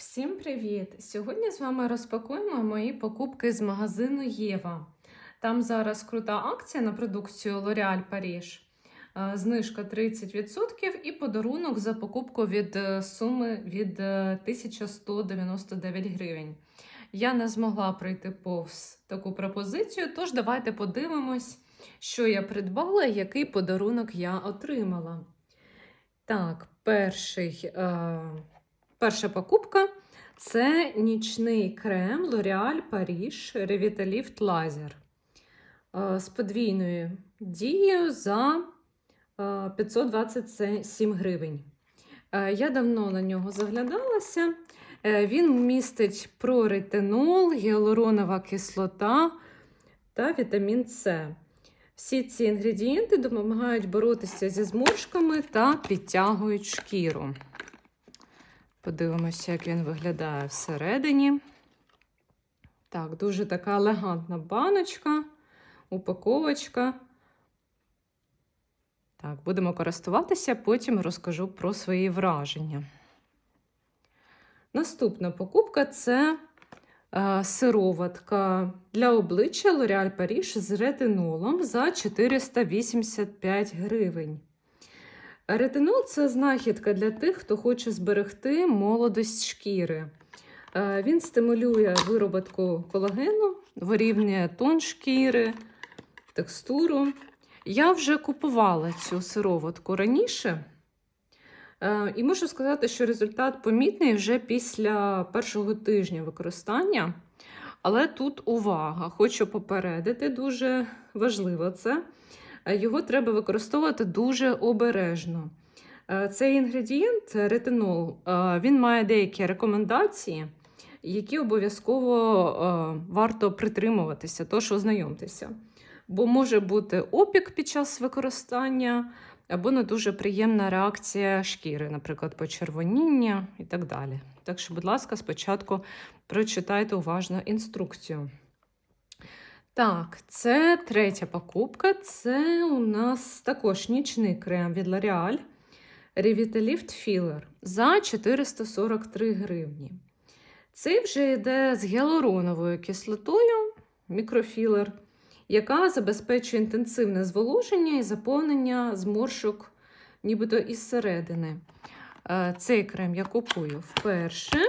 Всім привіт! Сьогодні з вами розпакуємо мої покупки з магазину Єва. Там зараз крута акція на продукцію L'Oréal Paris. Е, Знижка 30% і подарунок за покупку від е, суми від е, 1199 гривень. Я не змогла пройти повз таку пропозицію, тож давайте подивимось, що я придбала і який подарунок я отримала. Так, перший. Е- Перша покупка це нічний крем L'Oréal Paris Revitalift Laser е, з подвійною дією за е, 527 гривень. Е, Я давно на нього заглядалася. Е, Він містить проретинол, гіалуронова кислота та вітамін С. Всі ці інгредієнти допомагають боротися зі зморшками та підтягують шкіру. Подивимося, як він виглядає всередині. Так, дуже така елегантна баночка, упаковочка. Так, будемо користуватися, потім розкажу про свої враження. Наступна покупка це е, сироватка для обличчя L'Oréal Paris з ретинолом за 485 гривень. Ретинол це знахідка для тих, хто хоче зберегти молодость шкіри. Е, Він стимулює вироботку колагену, вирівнює тон шкіри, текстуру. Я вже купувала цю сироватку раніше. Е, І можу сказати, що результат помітний вже після першого тижня використання. Але тут увага! Хочу попередити, дуже важливо це. Е, Його треба використовувати дуже обережно. Е, Цей інгредієнт, ретинол, е, він має деякі рекомендації, які обов'язково варто притримуватися, тож ознайомтеся. Бо може бути опік під час використання, або не дуже приємна реакція шкіри, наприклад, почервоніння і так далі. Так що, будь ласка, спочатку прочитайте уважно інструкцію. Так, це третя покупка. Це у нас також нічний крем від L'Oreal Revitalift Filler за 443 гривні. Цей вже йде з гіалуроновою кислотою, мікрофілер, яка забезпечує інтенсивне зволоження і заповнення зморшок, нібито із середини. Е, Цей крем я купую вперше,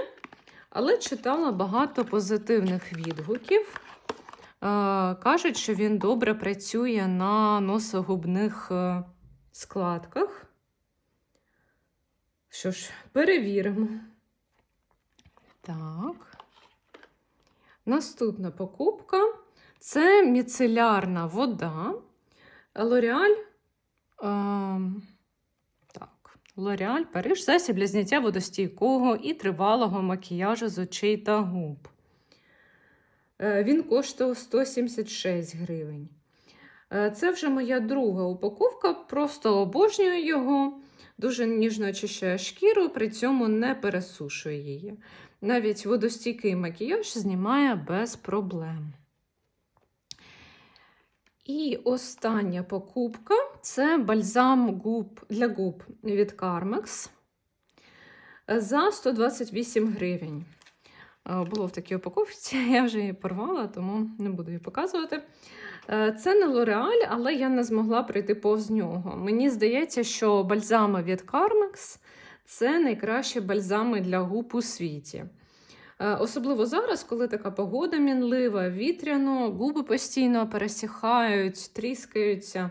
але читала багато позитивних відгуків. Е, Кажуть, що він добре працює на носогубних е, складках. Що ж, перевіримо. Так. Наступна покупка це міцелярна вода. L'Oreal. ем, Так, Париж засіб для зняття водостійкого і тривалого макіяжу з очей та губ. Е, Він коштував 176 гривень. Е, Це вже моя друга упаковка, просто обожнюю його. Дуже ніжно очищає шкіру, при цьому не пересушує її. Навіть водостійкий макіяж знімає без проблем. І остання покупка це бальзам губ для губ від Carmex за 128 гривень. Було в такій упаковці, я вже її порвала, тому не буду її показувати. Е, Це не L'Oreal, але я не змогла пройти повз нього. Мені здається, що бальзами від Carmex це найкращі бальзами для губ у світі. Е, Особливо зараз, коли така погода мінлива, вітряно, губи постійно пересихають, тріскаються.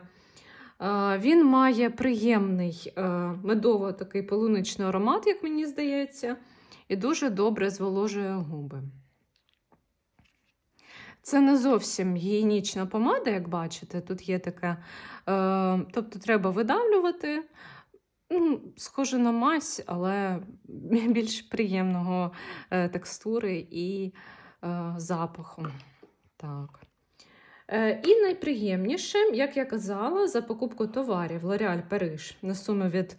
Е, Він має приємний е, медово такий полуничний аромат, як мені здається, і дуже добре зволожує губи. Це не зовсім гігієнічна помада, як бачите. Тут є таке. Е, тобто треба видавлювати. Ну, Схоже на мазь, але більш приємного е, текстури і е, запаху. Так. Е, і найприємніше, як я казала, за покупку товарів L'Oréal Paris на суму від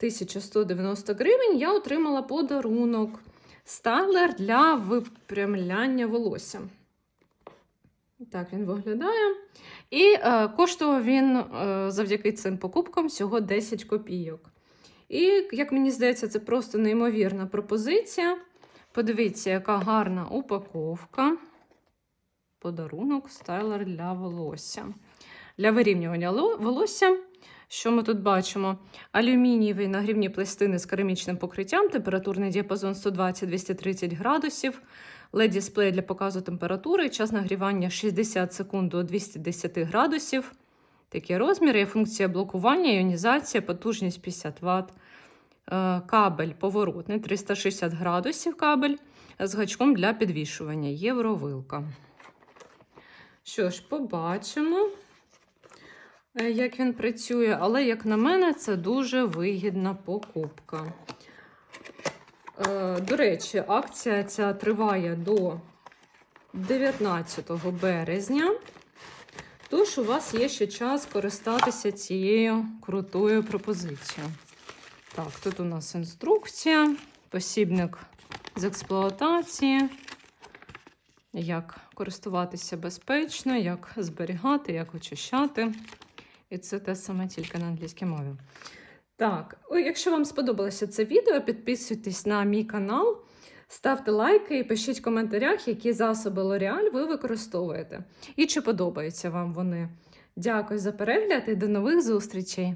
1190 гривень я отримала подарунок стайлер для випрямляння волосся. Так він виглядає. І е, коштував він е, завдяки цим покупкам всього 10 копійок. І, як мені здається, це просто неймовірна пропозиція. Подивіться, яка гарна упаковка. Подарунок стайлер для волосся. Для вирівнювання волосся. Що ми тут бачимо? Алюмінієві нагрівні пластини з керамічним покриттям, температурний діапазон 120-230 градусів, LED-дисплей для показу температури, час нагрівання 60 секунд до 210 градусів. Такі розміри, є функція блокування, іонізація, потужність 50 Вт. Е, Кабель поворотний 360 градусів кабель з гачком для підвішування. Євровилка. Що ж, побачимо, як він працює, але, як на мене, це дуже вигідна покупка. Е, До речі, акція ця триває до 19 березня. Тож у вас є ще час користатися цією крутою пропозицією. Так, тут у нас інструкція, посібник з експлуатації, як користуватися безпечно, як зберігати, як очищати. І це те саме тільки на англійській мові. Так, якщо вам сподобалося це відео, підписуйтесь на мій канал, ставте лайки і пишіть в коментарях, які засоби L'Oreal ви використовуєте і чи подобаються вам вони. Дякую за перегляд і до нових зустрічей!